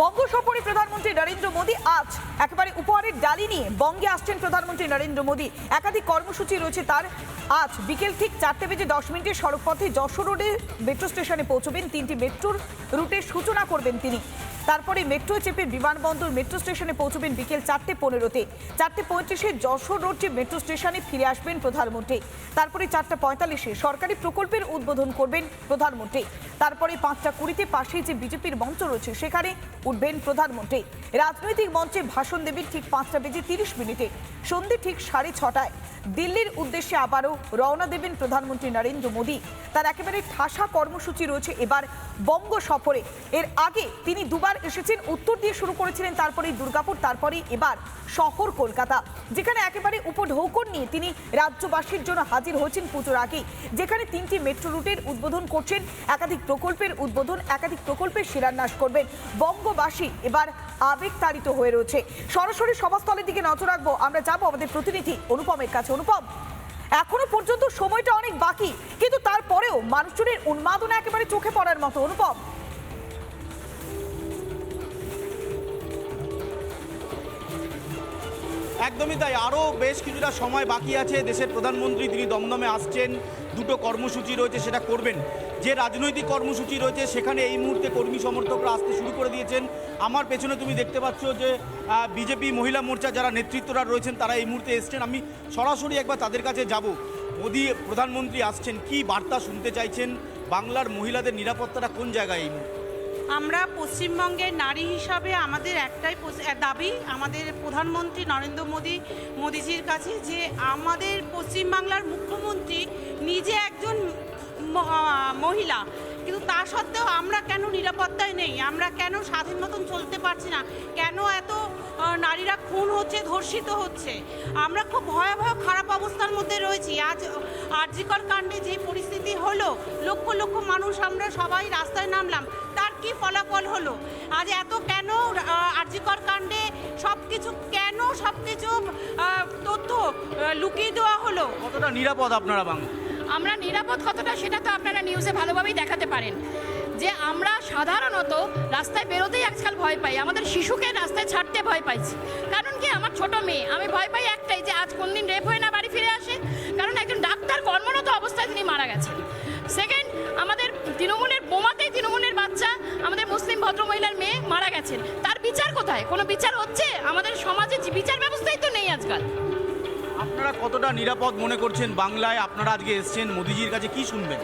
বঙ্গ সফরে প্রধানমন্ত্রী নরেন্দ্র মোদী আজ একেবারে উপহারের ডালি নিয়ে বঙ্গে আসছেন প্রধানমন্ত্রী নরেন্দ্র মোদী। একাধিক কর্মসূচি রয়েছে তার। আজ বিকেল ঠিক চারটে বেজে দশ মিনিটে সড়কপথে যশোর রোডে মেট্রো স্টেশনে পৌঁছবেন। তিনটি মেট্রোর রুটের সূচনা করবেন তিনি। তারপরে মেট্রো চেপে বিমানবন্দর মেট্রো স্টেশনে পৌঁছবেন বিকেল চারটে পনেরোতে। চারটে পঁয়ত্রিশে যশোর রোড যে মেট্রো স্টেশনে ফিরে আসবেন প্রধানমন্ত্রী। তারপরে চারটা পঁয়তাল্লিশে সরকারি প্রকল্পের উদ্বোধন করবেন প্রধানমন্ত্রী। তারপরে পাঁচটা কুড়িতে পাশেই যে বিজেপির মঞ্চ রয়েছে, সেখানে উঠবেন প্রধানমন্ত্রী। রাজনৈতিক মঞ্চে ভাষণ দেবেন ঠিক পাঁচটা বেজে তিরিশ মিনিটে। সন্ধে ঠিক সাড়ে ছটায়। দিল্লির উদ্দেশ্যে আবারও রওনা দেবেন প্রধানমন্ত্রী নরেন্দ্র মোদী। তার একেবারে ঠাসা কর্মসূচি রয়েছে এবার বঙ্গ সফরে। এর আগে তিনি দুবার এসেছেন, উত্তর দিয়ে শুরু করেছিলেন তারপরেই দুর্গাপুর, তারপরে এবার শহর কলকাতা, যেখানে একেবারে উপঢৌকন নিয়ে তিনি রাজ্যবাসীর জন্য হাজির হয়েছেন পুজোর আগে যেখানে তিনটি মেট্রো রুটের উদ্বোধন করছেন, একাধিক প্রকল্পের উদ্বোধন, একাধিক প্রকল্পের শিলান্যাস করবেন। বঙ্গবাসী এবার আবেগতাড়িত হয়ে রয়েছে। সরাসরি সভাস্থলের দিকে নজর রাখব, আমরা যাব আমাদের প্রতিনিধি অনুপমের কাছে। অনুপম, এখনও পর্যন্ত সময়টা অনেক বাকি, কিন্তু তারপরেও মানুষজনের উন্মাদনা একেবারে চোখে পড়ার মতো। অনুপম একদমই তাই। আরও বেশ কিছুটা সময় বাকি আছে। দেশের প্রধানমন্ত্রী তিনি দমদমে আসছেন। দুটো কর্মসূচি রয়েছে, সেটা করবেন। যে রাজনৈতিক কর্মসূচি রয়েছে, সেখানে এই মুহূর্তে কর্মী সমর্থকরা আসতে শুরু করে দিয়েছেন। আমার পেছনে তুমি দেখতে পাচ্ছ যে বিজেপি মহিলা মোর্চা যারা নেতৃত্বরা রয়েছেন, তারা এই মুহূর্তে এসছেন। আমি সরাসরি একবার তাদের কাছে যাব। মোদী প্রধানমন্ত্রী আসছেন। কি বার্তা শুনতে চাইছেন? বাংলার মহিলাদের নিরাপত্তাটা কোন জায়গায় এই মুহূর্তে? আমরা পশ্চিমবঙ্গের নারী হিসাবে আমাদের একটাই দাবি, আমাদের প্রধানমন্ত্রী নরেন্দ্র মোদী, মোদিজির কাছে যে আমাদের পশ্চিমবাংলার মুখ্যমন্ত্রী নিজে একজন মহিলা। কিন্তু তা সত্ত্বেও আমরা কেন নিরাপত্তায় নেই? আমরা কেন স্বাধীন মতন চলতে পারছি না? কেন এত নারীরা খুন হচ্ছে, ধর্ষিত হচ্ছে? আমরা খুব ভয়াবহ, খারাপ অবস্থার মধ্যে রয়েছি। আজ, আরজিকর কাণ্ডে যে পরিস্থিতি হলো, লক্ষ লক্ষ মানুষ আমরা সবাই রাস্তায় নামলাম। কি ফলাফল হলো? আজ এত কেন আরজিকর কাণ্ডে সব কিছু কেন সব কিছু তথ্য লুকিয়ে দেওয়া হলো? কতটা নিরাপদ আপনারা বাংলা? আমরা নিরাপদ কতটা সেটা তো আপনারা নিউজে ভালোভাবেই দেখাতে পারেন। যে আমরা সাধারণত রাস্তায় বেরোতেই আজকাল ভয় পাই আমাদের শিশুকে রাস্তায় ছাড়তে ভয় পাইছি। কারণ কি আমার ছোট মেয়ে আমি ভয় পাই একটাই যে আজ কোন দিন রেপ হয়ে না বাড়ি ফিরে আসে। কারণ একজন ডাক্তার কর্মরত অবস্থায় তিনি মারা গেছেন। সেকেন্ড আমাদের তৃণমূলের বোমাতেই তৃণমূলের বাচ্চা আমাদের মুসলিম ভদ্রমহিলার মেয়ে মারা গেছেন। তার বিচার কোথায়? কোনো বিচার হচ্ছে? আমাদের সমাজে যে বিচার ব্যবস্থাই তো নেই আজকাল। আপনারা কতটা নিরাপদ মনে করছেন বাংলায়? আপনারা আজকে এসছেন মোদিজির কাছে কি শুনবেন?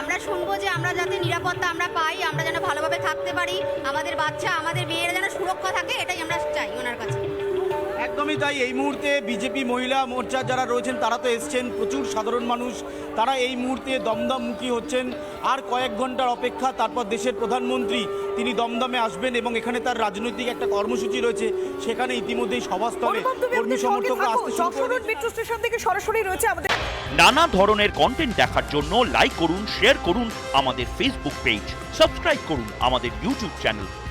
আমরা শুনব যে আমরা যাতে নিরাপত্তা আমরা পাই আমরা যেন ভালোভাবে থাকতে পারি আমাদের বাচ্চা আমাদের মেয়েরা যেন সুরক্ষা থাকে এটাই আমরা চাই ওনার কাছে। একদমই তাই। এই মুহূর্তে বিজেপি মহিলা মোর্চা যারা রয়েছেন তারা তো এসছেন প্রচুর সাধারণ মানুষ তারা এই মুহূর্তে দমদমমুখী হচ্ছেন। আর কয়েক ঘণ্টার অপেক্ষা তারপর দেশের প্রধানমন্ত্রী তিনি দমদমে আসবেন এবং এখানে তার রাজনৈতিক একটা কর্মসূচি রয়েছে। সেখানে ইতিমধ্যেই সভাস্থলে কর্মী সমর্থকরা আসতে স্টেশন থেকে সরাসরি রয়েছে আমাদের নানা ধরনের কন্টেন্ট দেখার জন্য লাইক করুন শেয়ার করুন আমাদের ফেসবুক পেজ সাবস্ক্রাইব করুন আমাদের ইউটিউব চ্যানেল